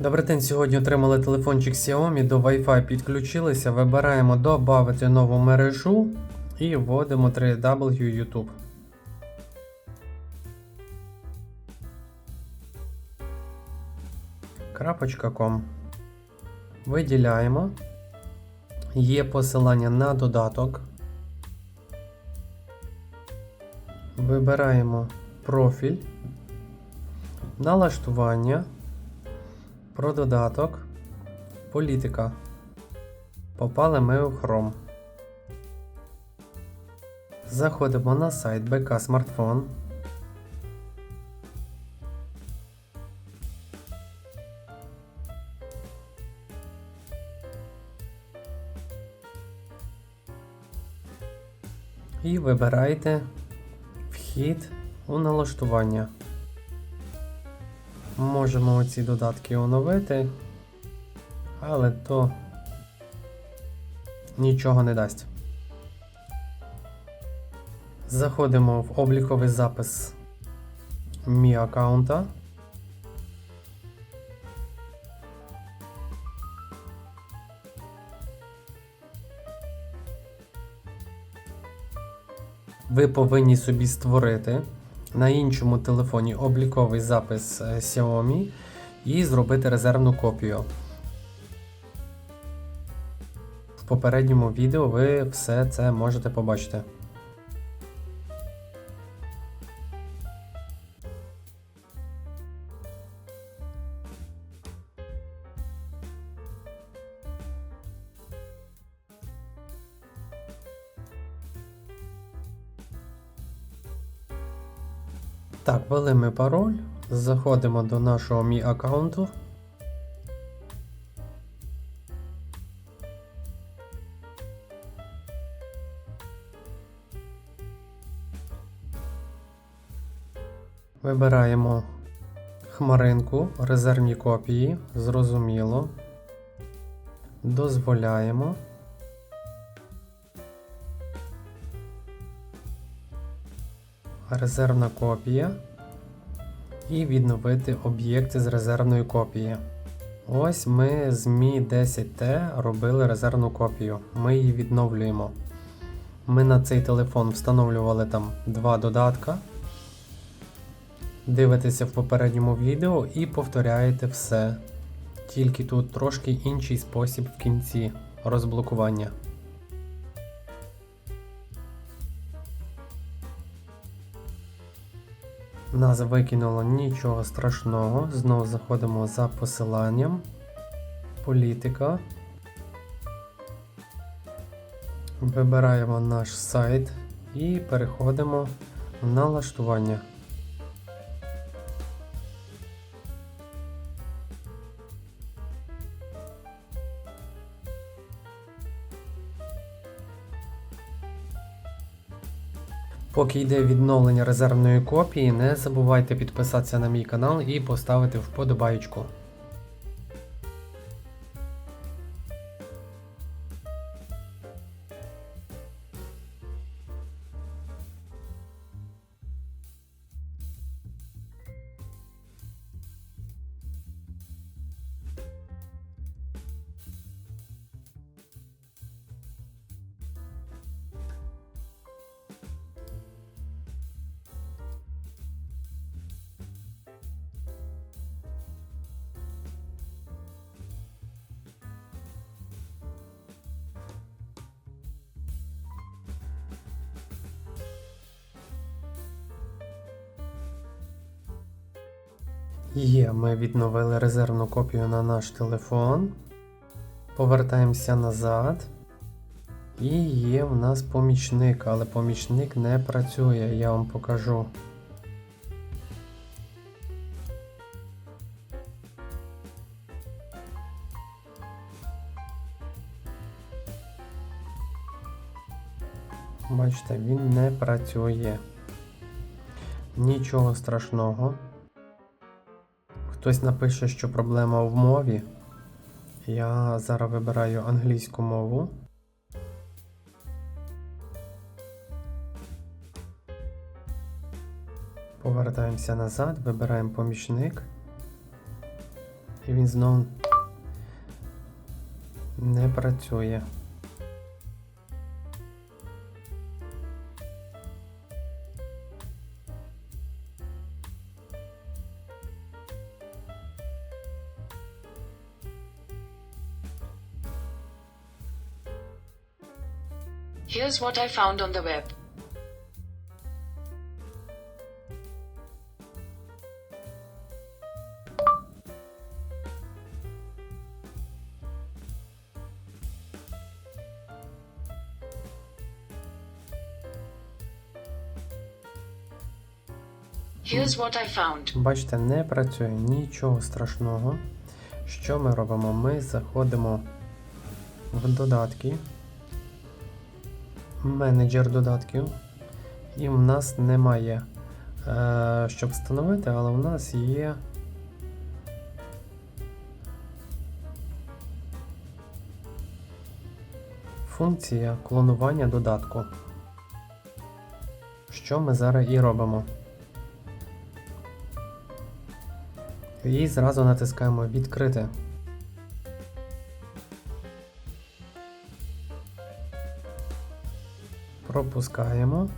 Добрий день, сьогодні отримали телефончик Xiaomi, до Wi-Fi підключилися, вибираємо додати нову мережу і вводимо 3W YouTube. Крапочка .com. Виділяємо. Є посилання на додаток. Вибираємо профіль, налаштування. Про додаток. Політика. Попали ми у Chrome. Заходимо на сайт БК Смартфон. І вибирайте вхід у налаштування. Можемо оці додатки оновити, але то нічого не дасть. Заходимо в обліковий запис мій аккаунта. Ви повинні собі створити на іншому телефоні обліковий запис е, Xiaomi і зробити резервну копію. В попередньому відео ви все це можете побачити. Так, ввели ми пароль. Заходимо до нашого мій аккаунту. Вибираємо хмаринку, резервні копії, зрозуміло. Дозволяємо. Резервна копія і відновити об'єкти з резервної копії. Ось ми з Mi 10T робили резервну копію. Ми її відновлюємо. Ми на цей телефон встановлювали там два додатка. Дивитеся в попередньому відео і повторяєте все. Тільки тут трошки інший спосіб в кінці розблокування. Нас викинуло нічого страшного. Знову заходимо за посиланням. Політика. Вибираємо наш сайт і переходимо в налаштування. Поки йде відновлення резервної копії, не забувайте підписатися на мій канал і поставити вподобайку. Є, ми відновили резервну копію на наш телефон. Повертаємося назад. І є в нас помічник, але помічник не працює, я вам покажу. Бачите, він не працює. Нічого страшного. Хтось напише, що проблема в мові. Я зараз вибираю англійську мову. Повертаємося назад, вибираємо помічник. І він знов не працює. Here's what I found on the web. Here's what I found. Бачите, не працює нічого страшного. Що ми робимо? Ми заходимо в додатки, менеджер додатків, і в нас немає, е, щоб встановити, але в нас є. Функція клонування додатку. Що ми зараз і робимо? І зразу натискаємо відкрити. Пропускаємо.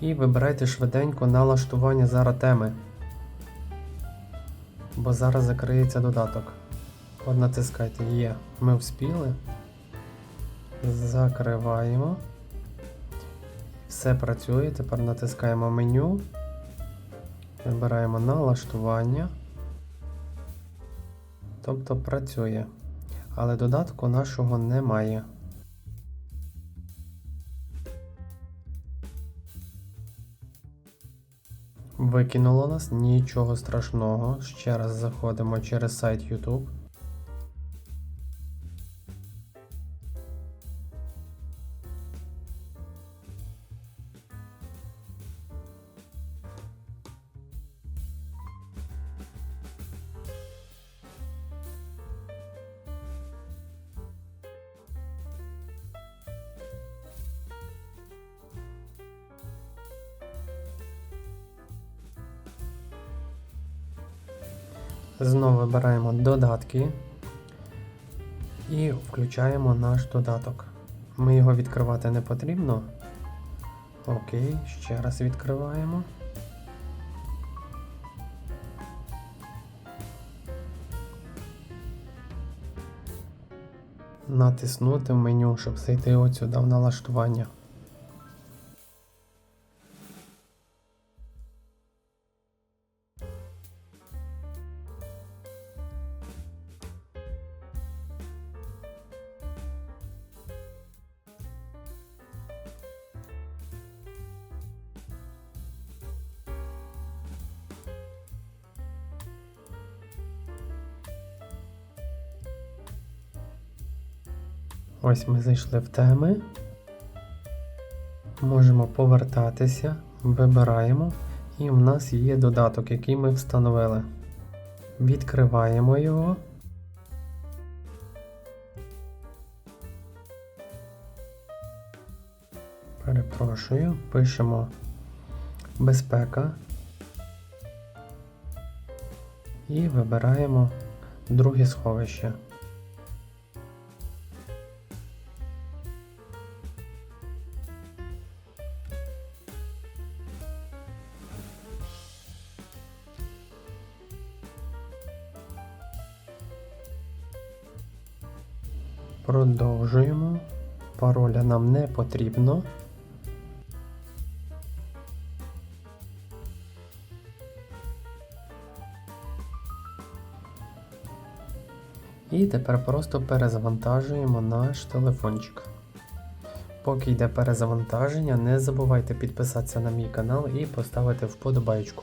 І вибирайте швиденько налаштування зараз теми. Бо зараз закриється додаток. От натискайте Є. Ми вспіли. Закриваємо. Все працює. Тепер натискаємо меню. Вибираємо налаштування. Тобто працює. Але додатку нашого немає. Викинуло нас нічого страшного. Ще раз заходимо через сайт YouTube. Знову вибираємо додатки і включаємо наш додаток. Ми його відкривати не потрібно. Окей, ще раз відкриваємо. Натиснути в меню, щоб зайти от в налаштування. Ось ми зайшли в теми. Можемо повертатися, вибираємо, і в нас є додаток, який ми встановили. Відкриваємо його. Перепрошую, пишемо безпека і вибираємо друге сховище. Продовжуємо. Пароля нам не потрібно. І тепер просто перезавантажуємо наш телефончик. Поки йде перезавантаження, не забувайте підписатися на мій канал і поставити вподобайку.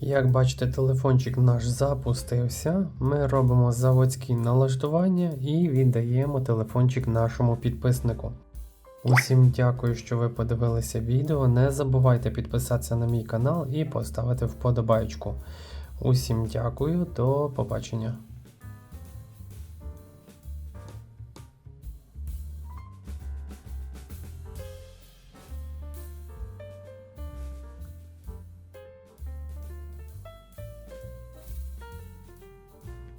Як бачите, телефончик наш запустився. Ми робимо заводські налаштування і віддаємо телефончик нашому підписнику. Усім дякую, що ви подивилися відео. Не забувайте підписатися на мій канал і поставити вподобайку. Усім дякую, до побачення.